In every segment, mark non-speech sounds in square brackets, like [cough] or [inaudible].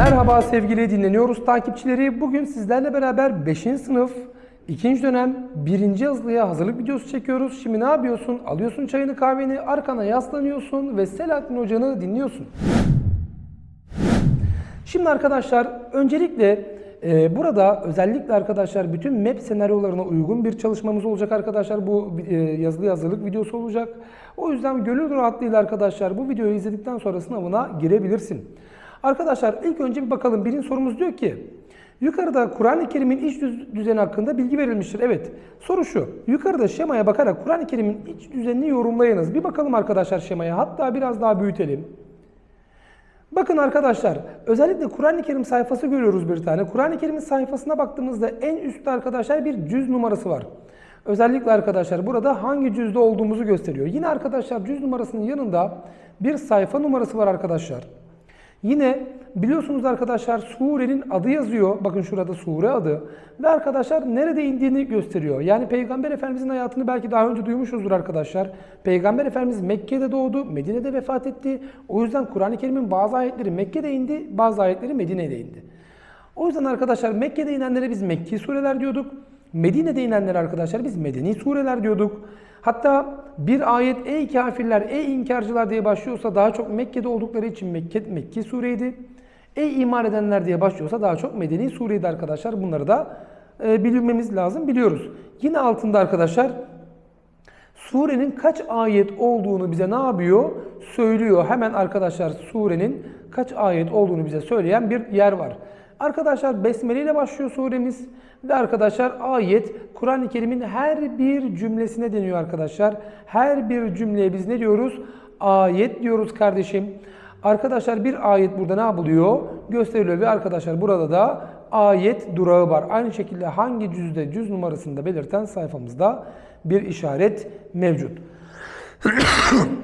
Merhaba sevgili dinleniyoruz takipçileri. Bugün sizlerle beraber 5. sınıf 2. dönem 1. yazılıya hazırlık videosu çekiyoruz. Şimdi ne yapıyorsun? Alıyorsun çayını kahveni, arkana yaslanıyorsun ve Selahattin Hoca'nı dinliyorsun. Şimdi arkadaşlar öncelikle e, burada özellikle arkadaşlar bütün map senaryolarına uygun bir çalışmamız olacak arkadaşlar. Bu e, yazılı hazırlık videosu olacak. O yüzden gönül rahatlığıyla arkadaşlar bu videoyu izledikten sonra sınavına girebilirsin. Arkadaşlar ilk önce bir bakalım. Birinci sorumuz diyor ki Yukarıda Kur'an-ı Kerim'in iç düz- düzeni hakkında bilgi verilmiştir. Evet. Soru şu. Yukarıda şemaya bakarak Kur'an-ı Kerim'in iç düzenini yorumlayınız. Bir bakalım arkadaşlar şemaya. Hatta biraz daha büyütelim. Bakın arkadaşlar, özellikle Kur'an-ı Kerim sayfası görüyoruz bir tane. Kur'an-ı Kerim'in sayfasına baktığımızda en üstte arkadaşlar bir cüz numarası var. Özellikle arkadaşlar burada hangi cüzde olduğumuzu gösteriyor. Yine arkadaşlar cüz numarasının yanında bir sayfa numarası var arkadaşlar. Yine biliyorsunuz arkadaşlar surenin adı yazıyor. Bakın şurada sure adı. Ve arkadaşlar nerede indiğini gösteriyor. Yani Peygamber Efendimizin hayatını belki daha önce duymuşuzdur arkadaşlar. Peygamber Efendimiz Mekke'de doğdu, Medine'de vefat etti. O yüzden Kur'an-ı Kerim'in bazı ayetleri Mekke'de indi, bazı ayetleri Medine'de indi. O yüzden arkadaşlar Mekke'de inenlere biz Mekki sureler diyorduk. Medine'de inenlere arkadaşlar biz Medeni sureler diyorduk. Hatta bir ayet ey kafirler, ey inkarcılar diye başlıyorsa daha çok Mekke'de oldukları için Mekke, Mekki sureydi. Ey iman edenler diye başlıyorsa daha çok Medeni sureydi arkadaşlar. Bunları da e, bilmemiz lazım, biliyoruz. Yine altında arkadaşlar Surenin kaç ayet olduğunu bize ne yapıyor? Söylüyor. Hemen arkadaşlar surenin kaç ayet olduğunu bize söyleyen bir yer var. Arkadaşlar Besmele ile başlıyor suremiz. Ve arkadaşlar ayet Kur'an-ı Kerim'in her bir cümlesine deniyor arkadaşlar. Her bir cümleye biz ne diyoruz? Ayet diyoruz kardeşim. Arkadaşlar bir ayet burada ne yapılıyor? Gösteriliyor ve arkadaşlar burada da ayet durağı var. Aynı şekilde hangi cüzde cüz numarasında belirten sayfamızda bir işaret mevcut. [coughs]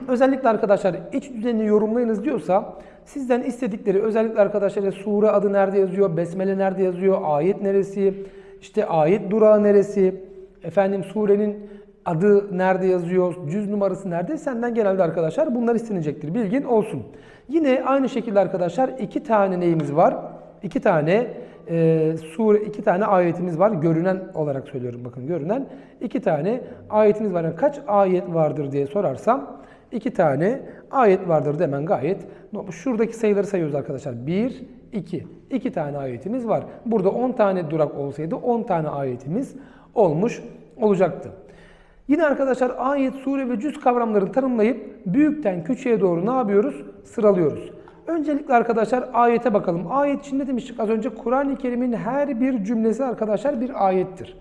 özellikle arkadaşlar iç düzenini yorumlayınız diyorsa sizden istedikleri özellikle arkadaşlar sure adı nerede yazıyor, besmele nerede yazıyor, ayet neresi, işte ayet durağı neresi, efendim surenin adı nerede yazıyor, cüz numarası nerede senden genelde arkadaşlar bunlar istenecektir. Bilgin olsun. Yine aynı şekilde arkadaşlar iki tane neyimiz var? İki tane e, sure, iki tane ayetimiz var. Görünen olarak söylüyorum bakın görünen. iki tane ayetimiz var. Yani kaç ayet vardır diye sorarsam iki tane ayet vardır demen gayet. Şuradaki sayıları sayıyoruz arkadaşlar. Bir, iki. İki tane ayetimiz var. Burada 10 tane durak olsaydı 10 tane ayetimiz olmuş olacaktı. Yine arkadaşlar ayet, sure ve cüz kavramlarını tanımlayıp büyükten küçüğe doğru ne yapıyoruz? Sıralıyoruz. Öncelikle arkadaşlar ayete bakalım. Ayet için ne demiştik az önce? Kur'an-ı Kerim'in her bir cümlesi arkadaşlar bir ayettir.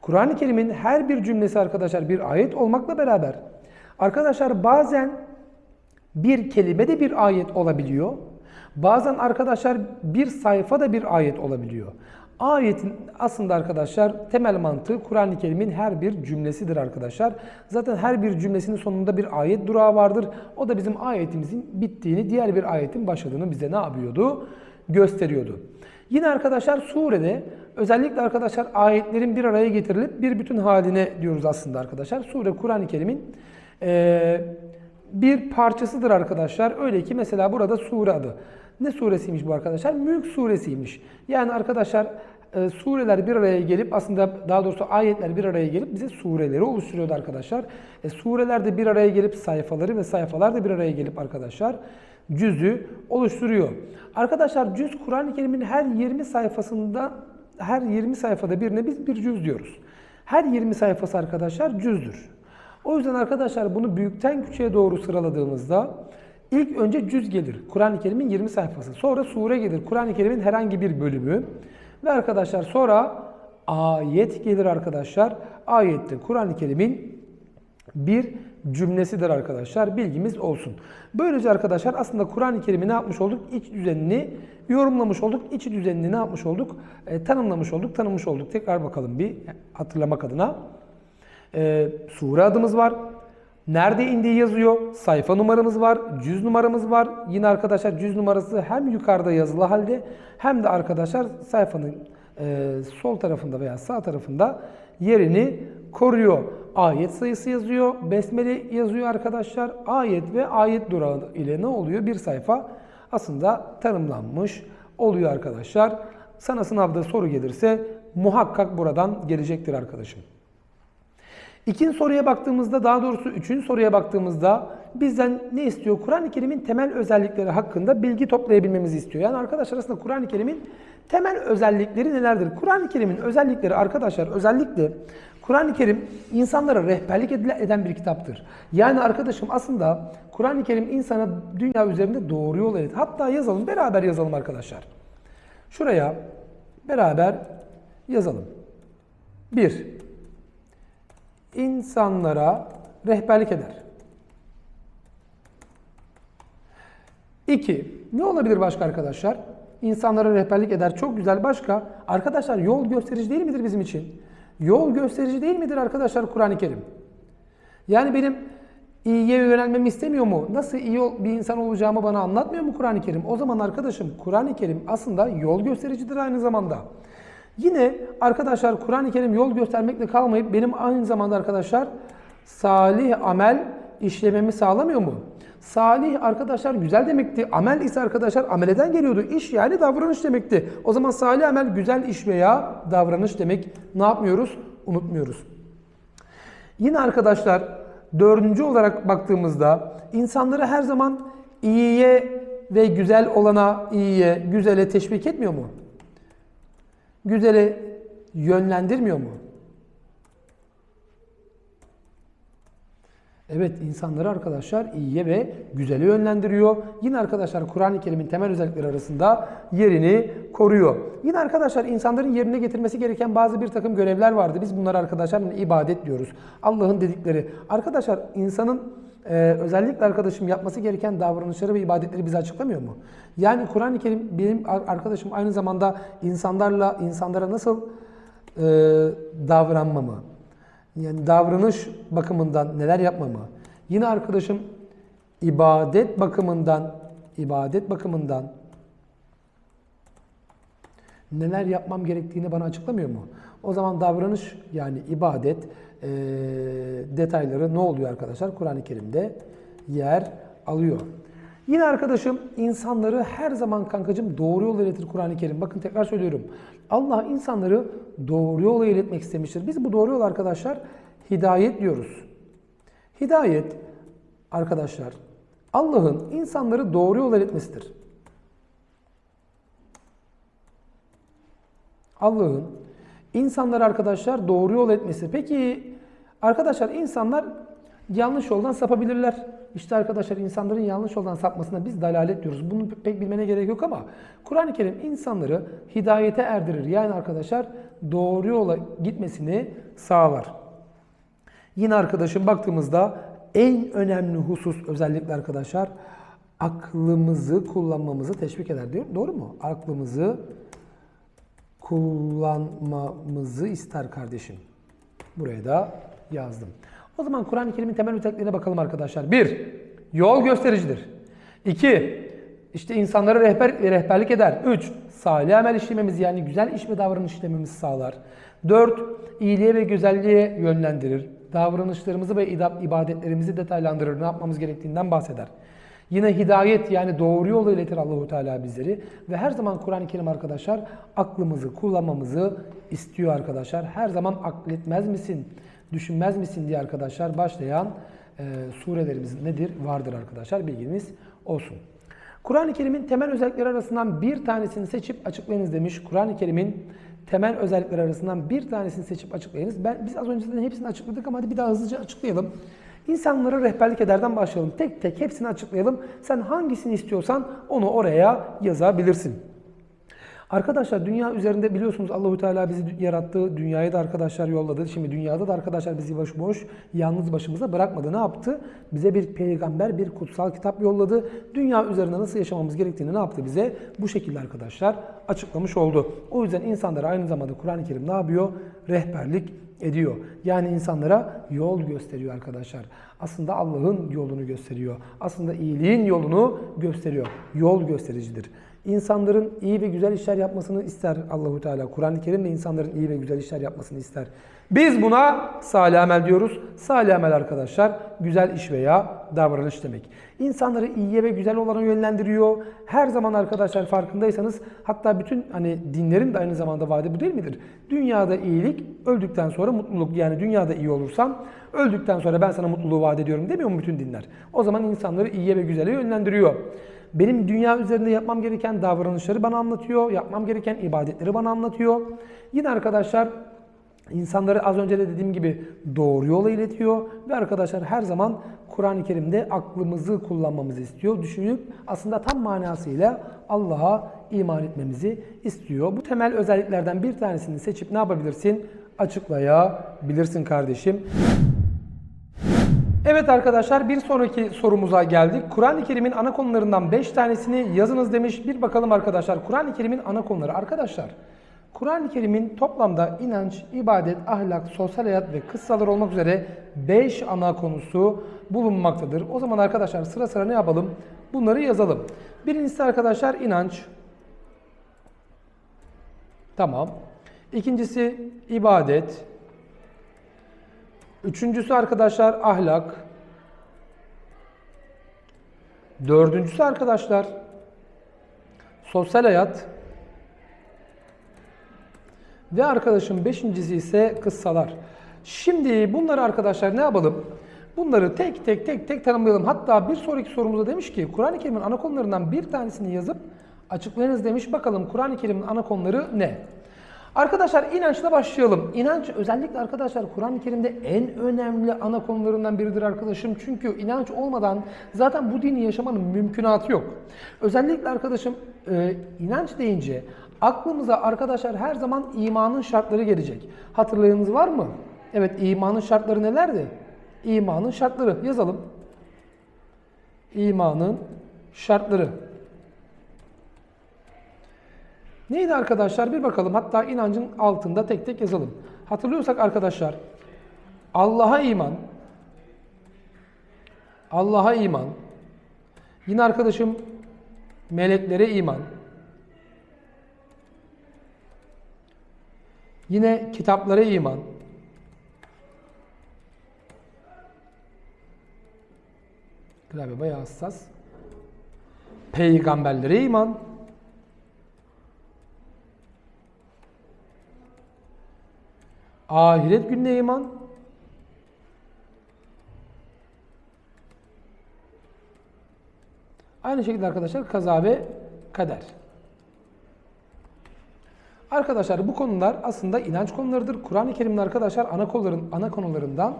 Kur'an-ı Kerim'in her bir cümlesi arkadaşlar bir ayet olmakla beraber arkadaşlar bazen bir kelime de bir ayet olabiliyor. Bazen arkadaşlar bir sayfa da bir ayet olabiliyor. Ayetin aslında arkadaşlar temel mantığı Kur'an-ı Kerim'in her bir cümlesidir arkadaşlar. Zaten her bir cümlesinin sonunda bir ayet durağı vardır. O da bizim ayetimizin bittiğini, diğer bir ayetin başladığını bize ne yapıyordu? Gösteriyordu. Yine arkadaşlar surede özellikle arkadaşlar ayetlerin bir araya getirilip bir bütün haline diyoruz aslında arkadaşlar. Sure Kur'an-ı Kerim'in eee bir parçasıdır arkadaşlar. Öyle ki mesela burada sure adı. Ne suresiymiş bu arkadaşlar? Mülk suresiymiş. Yani arkadaşlar e, sureler bir araya gelip aslında daha doğrusu ayetler bir araya gelip bize sureleri oluşturuyordu arkadaşlar. E, sureler de bir araya gelip sayfaları ve sayfalar da bir araya gelip arkadaşlar cüzü oluşturuyor. Arkadaşlar cüz Kur'an-ı Kerim'in her 20 sayfasında her 20 sayfada birine biz bir cüz diyoruz. Her 20 sayfası arkadaşlar cüzdür. O yüzden arkadaşlar bunu büyükten küçüğe doğru sıraladığımızda ilk önce cüz gelir. Kur'an-ı Kerim'in 20 sayfası. Sonra sure gelir. Kur'an-ı Kerim'in herhangi bir bölümü. Ve arkadaşlar sonra ayet gelir arkadaşlar. Ayette Kur'an-ı Kerim'in bir cümlesidir arkadaşlar. Bilgimiz olsun. Böylece arkadaşlar aslında Kur'an-ı Kerim'i ne yapmış olduk? İç düzenini yorumlamış olduk. İç düzenini ne yapmış olduk? E, tanımlamış olduk, tanımış olduk. Tekrar bakalım bir hatırlamak adına. E, sure adımız var. Nerede indiği yazıyor. Sayfa numaramız var. Cüz numaramız var. Yine arkadaşlar cüz numarası hem yukarıda yazılı halde hem de arkadaşlar sayfanın e, sol tarafında veya sağ tarafında yerini koruyor. Ayet sayısı yazıyor. Besmele yazıyor arkadaşlar. Ayet ve ayet durağı ile ne oluyor? Bir sayfa aslında tanımlanmış oluyor arkadaşlar. Sana sınavda soru gelirse muhakkak buradan gelecektir arkadaşım. İkinci soruya baktığımızda daha doğrusu üçüncü soruya baktığımızda bizden ne istiyor? Kur'an-ı Kerim'in temel özellikleri hakkında bilgi toplayabilmemizi istiyor. Yani arkadaşlar aslında Kur'an-ı Kerim'in temel özellikleri nelerdir? Kur'an-ı Kerim'in özellikleri arkadaşlar özellikle Kur'an-ı Kerim insanlara rehberlik eden bir kitaptır. Yani arkadaşım aslında Kur'an-ı Kerim insana dünya üzerinde doğru yol öğretir. Hatta yazalım beraber yazalım arkadaşlar. Şuraya beraber yazalım. 1 insanlara rehberlik eder. İki, ne olabilir başka arkadaşlar? İnsanlara rehberlik eder. Çok güzel. Başka? Arkadaşlar yol gösterici değil midir bizim için? Yol gösterici değil midir arkadaşlar Kur'an-ı Kerim? Yani benim iyiye yönelmemi istemiyor mu? Nasıl iyi bir insan olacağımı bana anlatmıyor mu Kur'an-ı Kerim? O zaman arkadaşım Kur'an-ı Kerim aslında yol göstericidir aynı zamanda. Yine arkadaşlar Kur'an-ı Kerim yol göstermekle kalmayıp benim aynı zamanda arkadaşlar salih amel işlememi sağlamıyor mu? Salih arkadaşlar güzel demekti. Amel ise arkadaşlar ameleden geliyordu. İş yani davranış demekti. O zaman salih amel güzel iş veya davranış demek. Ne yapmıyoruz? Unutmuyoruz. Yine arkadaşlar dördüncü olarak baktığımızda insanları her zaman iyiye ve güzel olana iyiye, güzele teşvik etmiyor mu? Güzele yönlendirmiyor mu? Evet insanları arkadaşlar iyiye ve güzele yönlendiriyor. Yine arkadaşlar Kur'an-ı Kerim'in temel özellikleri arasında yerini koruyor. Yine arkadaşlar insanların yerine getirmesi gereken bazı bir takım görevler vardı. Biz bunlara arkadaşlar ibadet diyoruz. Allah'ın dedikleri. Arkadaşlar insanın ee, özellikle arkadaşım yapması gereken davranışları ve ibadetleri bize açıklamıyor mu? Yani Kur'an-ı Kerim benim arkadaşım aynı zamanda insanlarla insanlara nasıl e, davranmamı, yani davranış bakımından neler yapmamı, yine arkadaşım ibadet bakımından ibadet bakımından neler yapmam gerektiğini bana açıklamıyor mu? O zaman davranış yani ibadet e, detayları ne oluyor arkadaşlar? Kur'an-ı Kerim'de yer alıyor. Yine arkadaşım insanları her zaman kankacım doğru yola iletir Kur'an-ı Kerim. Bakın tekrar söylüyorum. Allah insanları doğru yola iletmek istemiştir. Biz bu doğru yol arkadaşlar hidayet diyoruz. Hidayet arkadaşlar Allah'ın insanları doğru yola iletmesidir. Allah'ın insanlar arkadaşlar doğru yol etmesi. Peki arkadaşlar insanlar yanlış yoldan sapabilirler. İşte arkadaşlar insanların yanlış yoldan sapmasına biz dalalet diyoruz. Bunu pek bilmene gerek yok ama Kur'an-ı Kerim insanları hidayete erdirir. Yani arkadaşlar doğru yola gitmesini sağlar. Yine arkadaşım baktığımızda en önemli husus özellikle arkadaşlar aklımızı kullanmamızı teşvik eder diyor. Doğru mu? Aklımızı kullanmamızı ister kardeşim. Buraya da yazdım. O zaman Kur'an-ı Kerim'in temel özelliklerine bakalım arkadaşlar. Bir, yol göstericidir. İki, işte insanlara rehber, rehberlik eder. Üç, salih amel işlememizi yani güzel iş ve davranış işlememizi sağlar. Dört, iyiliğe ve güzelliğe yönlendirir. Davranışlarımızı ve ibadetlerimizi detaylandırır. Ne yapmamız gerektiğinden bahseder. Yine hidayet yani doğru yola iletir Allahu Teala bizleri ve her zaman Kur'an-ı Kerim arkadaşlar aklımızı kullanmamızı istiyor arkadaşlar. Her zaman akletmez misin, düşünmez misin diye arkadaşlar başlayan e, surelerimiz nedir? Vardır arkadaşlar bilginiz olsun. Kur'an-ı Kerim'in temel özellikleri arasından bir tanesini seçip açıklayınız demiş. Kur'an-ı Kerim'in temel özellikleri arasından bir tanesini seçip açıklayınız. Ben, biz az önce hepsini açıkladık ama hadi bir daha hızlıca açıklayalım. İnsanlara rehberlik ederden başlayalım. Tek tek hepsini açıklayalım. Sen hangisini istiyorsan onu oraya yazabilirsin. Arkadaşlar dünya üzerinde biliyorsunuz Allahü Teala bizi yarattı. Dünyaya da arkadaşlar yolladı. Şimdi dünyada da arkadaşlar bizi boş boş yalnız başımıza bırakmadı. Ne yaptı? Bize bir peygamber, bir kutsal kitap yolladı. Dünya üzerinde nasıl yaşamamız gerektiğini ne yaptı bize? Bu şekilde arkadaşlar açıklamış oldu. O yüzden insanlara aynı zamanda Kur'an-ı Kerim ne yapıyor? Rehberlik ediyor. Yani insanlara yol gösteriyor arkadaşlar. Aslında Allah'ın yolunu gösteriyor. Aslında iyiliğin yolunu gösteriyor. Yol göstericidir. İnsanların iyi ve güzel işler yapmasını ister Allahu Teala. Kur'an-ı Kerim de insanların iyi ve güzel işler yapmasını ister. Biz buna salih amel diyoruz. Salih amel arkadaşlar güzel iş veya davranış demek. İnsanları iyiye ve güzel olana yönlendiriyor. Her zaman arkadaşlar farkındaysanız hatta bütün hani dinlerin de aynı zamanda vaadi bu değil midir? Dünyada iyilik, öldükten sonra mutluluk. Yani dünyada iyi olursan öldükten sonra ben sana mutluluğu vaat ediyorum demiyor mu bütün dinler? O zaman insanları iyiye ve güzele yönlendiriyor. Benim dünya üzerinde yapmam gereken davranışları bana anlatıyor. Yapmam gereken ibadetleri bana anlatıyor. Yine arkadaşlar insanları az önce de dediğim gibi doğru yola iletiyor. Ve arkadaşlar her zaman Kur'an-ı Kerim'de aklımızı kullanmamızı istiyor. Düşünüp aslında tam manasıyla Allah'a iman etmemizi istiyor. Bu temel özelliklerden bir tanesini seçip ne yapabilirsin? Açıklayabilirsin kardeşim. Evet arkadaşlar bir sonraki sorumuza geldik. Kur'an-ı Kerim'in ana konularından 5 tanesini yazınız demiş. Bir bakalım arkadaşlar. Kur'an-ı Kerim'in ana konuları. Arkadaşlar Kur'an-ı Kerim'in toplamda inanç, ibadet, ahlak, sosyal hayat ve kıssalar olmak üzere 5 ana konusu bulunmaktadır. O zaman arkadaşlar sıra sıra ne yapalım? Bunları yazalım. Birincisi arkadaşlar inanç. Tamam. İkincisi ibadet. Üçüncüsü arkadaşlar ahlak. Dördüncüsü arkadaşlar sosyal hayat. Ve arkadaşım beşincisi ise kıssalar. Şimdi bunları arkadaşlar ne yapalım? Bunları tek tek tek tek tanımlayalım. Hatta bir sonraki sorumuzda demiş ki Kur'an-ı Kerim'in ana konularından bir tanesini yazıp açıklayınız demiş. Bakalım Kur'an-ı Kerim'in ana konuları ne? Arkadaşlar inançla başlayalım. İnanç özellikle arkadaşlar Kur'an-ı Kerim'de en önemli ana konularından biridir arkadaşım. Çünkü inanç olmadan zaten bu dini yaşamanın mümkünatı yok. Özellikle arkadaşım e, inanç deyince aklımıza arkadaşlar her zaman imanın şartları gelecek. Hatırlayanınız var mı? Evet imanın şartları nelerdi? İmanın şartları yazalım. İmanın şartları. Neydi arkadaşlar? Bir bakalım. Hatta inancın altında tek tek yazalım. Hatırlıyorsak arkadaşlar Allah'a iman Allah'a iman Yine arkadaşım meleklere iman Yine kitaplara iman Klavye bayağı hassas. Peygamberlere iman Ahiret gününe iman. Aynı şekilde arkadaşlar kaza ve kader. Arkadaşlar bu konular aslında inanç konularıdır. Kur'an-ı Kerim'in arkadaşlar ana konuların ana konularından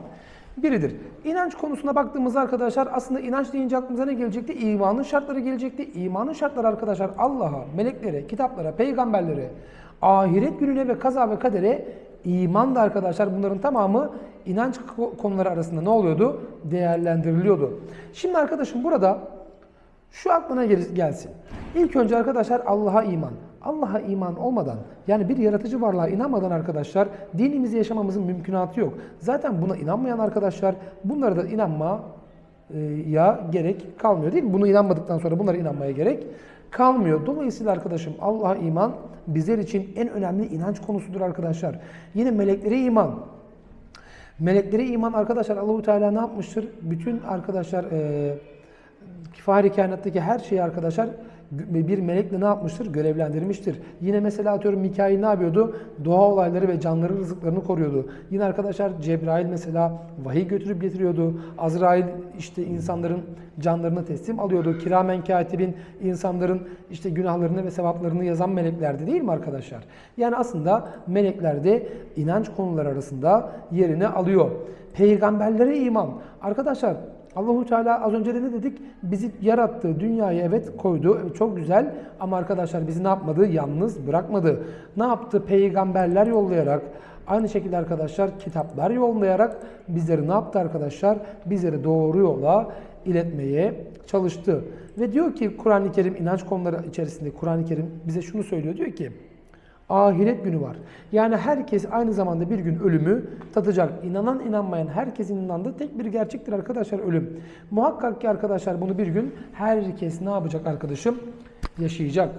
biridir. İnanç konusuna baktığımızda arkadaşlar aslında inanç deyince aklımıza ne gelecekti? İmanın şartları gelecekti. İmanın şartları arkadaşlar Allah'a, meleklere, kitaplara, peygamberlere, ahiret gününe ve kaza ve kadere iman da arkadaşlar bunların tamamı inanç konuları arasında ne oluyordu? Değerlendiriliyordu. Şimdi arkadaşım burada şu aklına gelsin. İlk önce arkadaşlar Allah'a iman. Allah'a iman olmadan yani bir yaratıcı varlığa inanmadan arkadaşlar dinimizi yaşamamızın mümkünatı yok. Zaten buna inanmayan arkadaşlar bunlara da inanma ya gerek kalmıyor değil mi? Bunu inanmadıktan sonra bunlara inanmaya gerek kalmıyor. Dolayısıyla arkadaşım Allah'a iman bizler için en önemli inanç konusudur arkadaşlar. Yine meleklere iman. Meleklere iman arkadaşlar Allahu Teala ne yapmıştır? Bütün arkadaşlar e, fahri kainattaki her şeyi arkadaşlar bir melekle ne yapmıştır? Görevlendirmiştir. Yine mesela atıyorum Mikail ne yapıyordu? Doğa olayları ve canların rızıklarını koruyordu. Yine arkadaşlar Cebrail mesela vahiy götürüp getiriyordu. Azrail işte insanların canlarını teslim alıyordu. Kiramen katibin insanların işte günahlarını ve sevaplarını yazan meleklerdi değil mi arkadaşlar? Yani aslında melekler de inanç konuları arasında yerini alıyor. Peygamberlere iman. Arkadaşlar Allahu Teala az önce de ne dedik? Bizi yarattı, dünyaya evet koydu. Çok güzel ama arkadaşlar bizi ne yapmadı? Yalnız bırakmadı. Ne yaptı? Peygamberler yollayarak, aynı şekilde arkadaşlar kitaplar yollayarak bizleri ne yaptı arkadaşlar? Bizleri doğru yola iletmeye çalıştı. Ve diyor ki Kur'an-ı Kerim inanç konuları içerisinde Kur'an-ı Kerim bize şunu söylüyor. Diyor ki Ahiret günü var. Yani herkes aynı zamanda bir gün ölümü tadacak. İnanan inanmayan herkesin inandığı tek bir gerçektir arkadaşlar ölüm. Muhakkak ki arkadaşlar bunu bir gün herkes ne yapacak arkadaşım? Yaşayacak.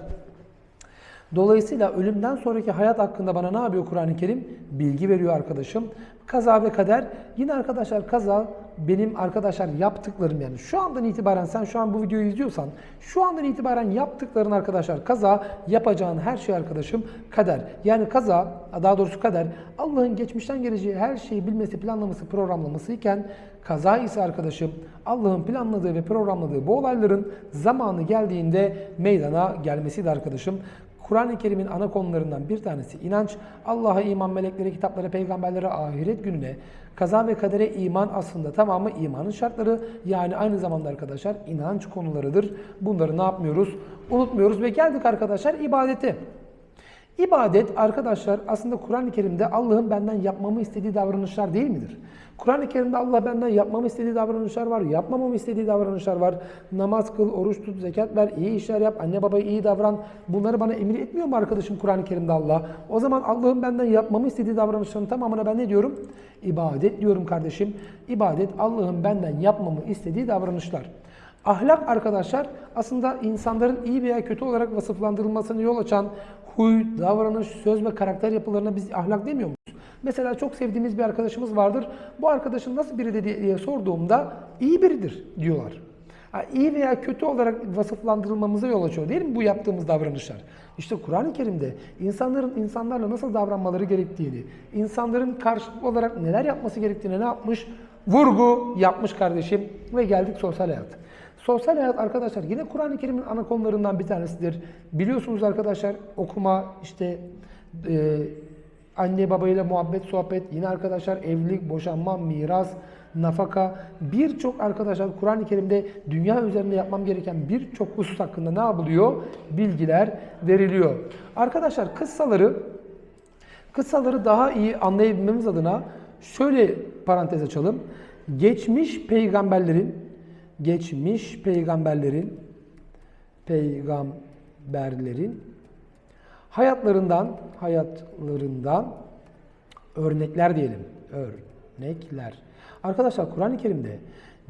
Dolayısıyla ölümden sonraki hayat hakkında bana ne yapıyor Kur'an-ı Kerim? Bilgi veriyor arkadaşım. Kaza ve kader. Yine arkadaşlar kaza benim arkadaşlar yaptıklarım yani şu andan itibaren sen şu an bu videoyu izliyorsan şu andan itibaren yaptıkların arkadaşlar kaza yapacağın her şey arkadaşım kader. Yani kaza daha doğrusu kader Allah'ın geçmişten geleceği her şeyi bilmesi, planlaması, programlaması iken kaza ise arkadaşım Allah'ın planladığı ve programladığı bu olayların zamanı geldiğinde meydana gelmesiydi arkadaşım. Kur'an-ı Kerim'in ana konularından bir tanesi inanç, Allah'a iman, meleklere, kitaplara, peygamberlere, ahiret gününe, kaza ve kadere iman aslında tamamı imanın şartları. Yani aynı zamanda arkadaşlar inanç konularıdır. Bunları ne yapmıyoruz? Unutmuyoruz ve geldik arkadaşlar ibadete. İbadet arkadaşlar aslında Kur'an-ı Kerim'de Allah'ın benden yapmamı istediği davranışlar değil midir? Kur'an-ı Kerim'de Allah benden yapmamı istediği davranışlar var, yapmamamı istediği davranışlar var. Namaz kıl, oruç tut, zekat ver, iyi işler yap, anne babaya iyi davran. Bunları bana emir etmiyor mu arkadaşım Kur'an-ı Kerim'de Allah? O zaman Allah'ın benden yapmamı istediği davranışların tamamına ben ne diyorum? İbadet diyorum kardeşim. İbadet Allah'ın benden yapmamı istediği davranışlar. Ahlak arkadaşlar aslında insanların iyi veya kötü olarak vasıflandırılmasına yol açan huy, davranış, söz ve karakter yapılarına biz ahlak demiyor muyuz? Mesela çok sevdiğimiz bir arkadaşımız vardır. Bu arkadaşın nasıl biri diye sorduğumda iyi biridir diyorlar. Ha, iyi veya kötü olarak vasıflandırılmamıza yol açıyor değil mi bu yaptığımız davranışlar? İşte Kur'an-ı Kerim'de insanların insanlarla nasıl davranmaları gerektiğini, insanların karşılıklı olarak neler yapması gerektiğini ne yapmış? Vurgu yapmış kardeşim ve geldik sosyal hayat. Sosyal hayat arkadaşlar yine Kur'an-ı Kerim'in ana konularından bir tanesidir. Biliyorsunuz arkadaşlar okuma, işte e, anne babayla muhabbet, sohbet, yine arkadaşlar evlilik, boşanma, miras, nafaka, birçok arkadaşlar Kur'an-ı Kerim'de dünya üzerinde yapmam gereken birçok husus hakkında ne yapılıyor? Bilgiler veriliyor. Arkadaşlar kıssaları kıssaları daha iyi anlayabilmemiz adına şöyle parantez açalım. Geçmiş peygamberlerin geçmiş peygamberlerin peygamberlerin hayatlarından hayatlarından örnekler diyelim. Örnekler. Arkadaşlar Kur'an-ı Kerim'de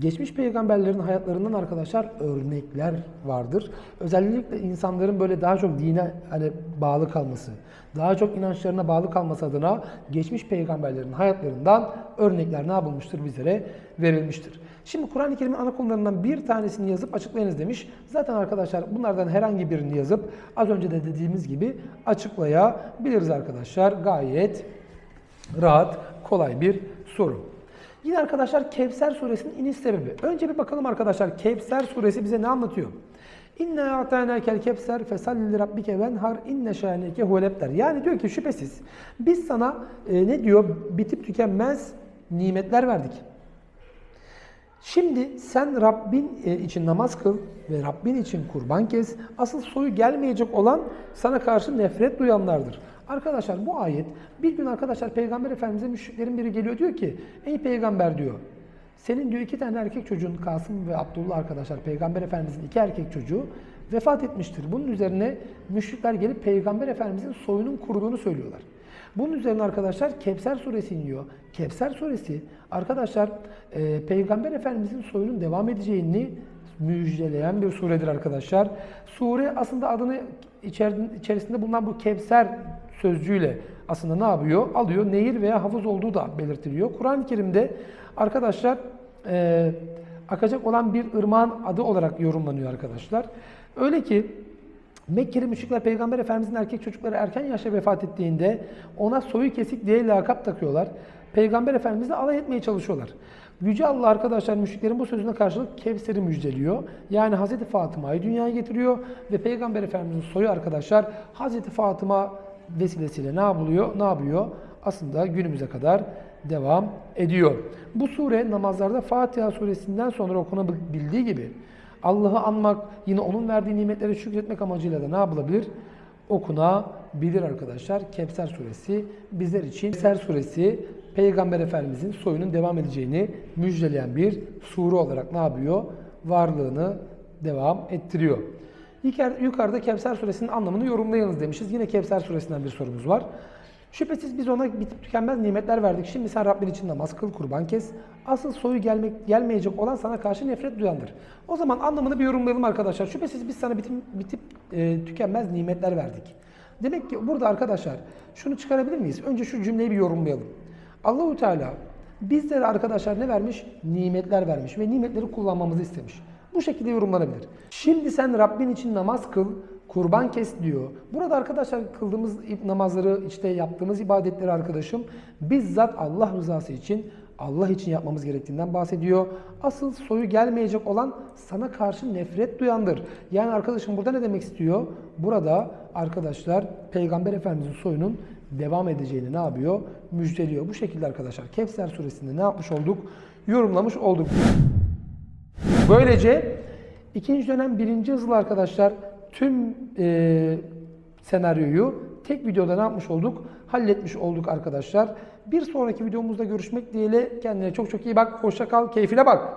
geçmiş peygamberlerin hayatlarından arkadaşlar örnekler vardır. Özellikle insanların böyle daha çok dine hani bağlı kalması, daha çok inançlarına bağlı kalması adına geçmiş peygamberlerin hayatlarından örnekler ne yapılmıştır bizlere verilmiştir. Şimdi Kur'an-ı Kerim'in ana konularından bir tanesini yazıp açıklayınız demiş. Zaten arkadaşlar bunlardan herhangi birini yazıp az önce de dediğimiz gibi açıklayabiliriz arkadaşlar. Gayet rahat, kolay bir soru. Yine arkadaşlar Kevser suresinin iniş sebebi. Önce bir bakalım arkadaşlar Kevser suresi bize ne anlatıyor? İnne a'tânekel kevser fesalli rabbike venhar inne şâneke huvelebter. Yani diyor ki şüphesiz biz sana e, ne diyor bitip tükenmez nimetler verdik. Şimdi sen Rabbin e, için namaz kıl ve Rabbin için kurban kes. Asıl soyu gelmeyecek olan sana karşı nefret duyanlardır. Arkadaşlar bu ayet bir gün arkadaşlar Peygamber Efendimiz'e müşriklerin biri geliyor diyor ki ey peygamber diyor senin diyor iki tane erkek çocuğun Kasım ve Abdullah arkadaşlar Peygamber Efendimiz'in iki erkek çocuğu vefat etmiştir. Bunun üzerine müşrikler gelip Peygamber Efendimiz'in soyunun kuruduğunu söylüyorlar. Bunun üzerine arkadaşlar Kevser suresi iniyor. Kevser suresi arkadaşlar e, Peygamber Efendimiz'in soyunun devam edeceğini müjdeleyen bir suredir arkadaşlar. Sure aslında adını içerisinde bulunan bu Kevser sözcüğüyle aslında ne yapıyor? Alıyor. Nehir veya havuz olduğu da belirtiliyor. Kur'an-ı Kerim'de arkadaşlar e, akacak olan bir ırmağın adı olarak yorumlanıyor arkadaşlar. Öyle ki Mekkeli müşrikler Peygamber Efendimizin erkek çocukları erken yaşta vefat ettiğinde ona soyu kesik diye lakap takıyorlar. Peygamber Efendimizle alay etmeye çalışıyorlar. Yüce Allah arkadaşlar müşriklerin bu sözüne karşılık Kevser'i müjdeliyor. Yani Hazreti Fatıma'yı dünyaya getiriyor ve Peygamber Efendimizin soyu arkadaşlar Hazreti Fatıma vesilesiyle ne yapılıyor? Ne yapıyor? Aslında günümüze kadar devam ediyor. Bu sure namazlarda Fatiha suresinden sonra okunabildiği gibi Allah'ı anmak, yine onun verdiği nimetlere şükretmek amacıyla da ne yapılabilir? Okunabilir arkadaşlar. Kevser suresi bizler için Kevser suresi Peygamber Efendimizin soyunun devam edeceğini müjdeleyen bir sure olarak ne yapıyor? Varlığını devam ettiriyor. Yukarı- Yukarıda Kevser suresinin anlamını yorumlayınız demişiz. Yine Kevser suresinden bir sorumuz var. Şüphesiz biz ona bitip tükenmez nimetler verdik. Şimdi sen Rabbin için namaz kıl, kurban kes. Asıl soyu gelmek, gelmeyecek olan sana karşı nefret duyandır. O zaman anlamını bir yorumlayalım arkadaşlar. Şüphesiz biz sana bitip, bitip e, tükenmez nimetler verdik. Demek ki burada arkadaşlar şunu çıkarabilir miyiz? Önce şu cümleyi bir yorumlayalım. Allahu Teala bizlere arkadaşlar ne vermiş? Nimetler vermiş ve nimetleri kullanmamızı istemiş. Bu şekilde yorumlanabilir. Şimdi sen Rabbin için namaz kıl, kurban kes diyor. Burada arkadaşlar kıldığımız namazları, işte yaptığımız ibadetleri arkadaşım bizzat Allah rızası için, Allah için yapmamız gerektiğinden bahsediyor. Asıl soyu gelmeyecek olan sana karşı nefret duyandır. Yani arkadaşım burada ne demek istiyor? Burada arkadaşlar Peygamber Efendimizin soyunun devam edeceğini ne yapıyor? Müjdeliyor. Bu şekilde arkadaşlar Kevser suresinde ne yapmış olduk? Yorumlamış olduk. Böylece ikinci dönem birinci hızlı arkadaşlar tüm e, senaryoyu tek videoda ne yapmış olduk? Halletmiş olduk arkadaşlar. Bir sonraki videomuzda görüşmek dileğiyle kendine çok çok iyi bak. Hoşça kal. Keyfine bak.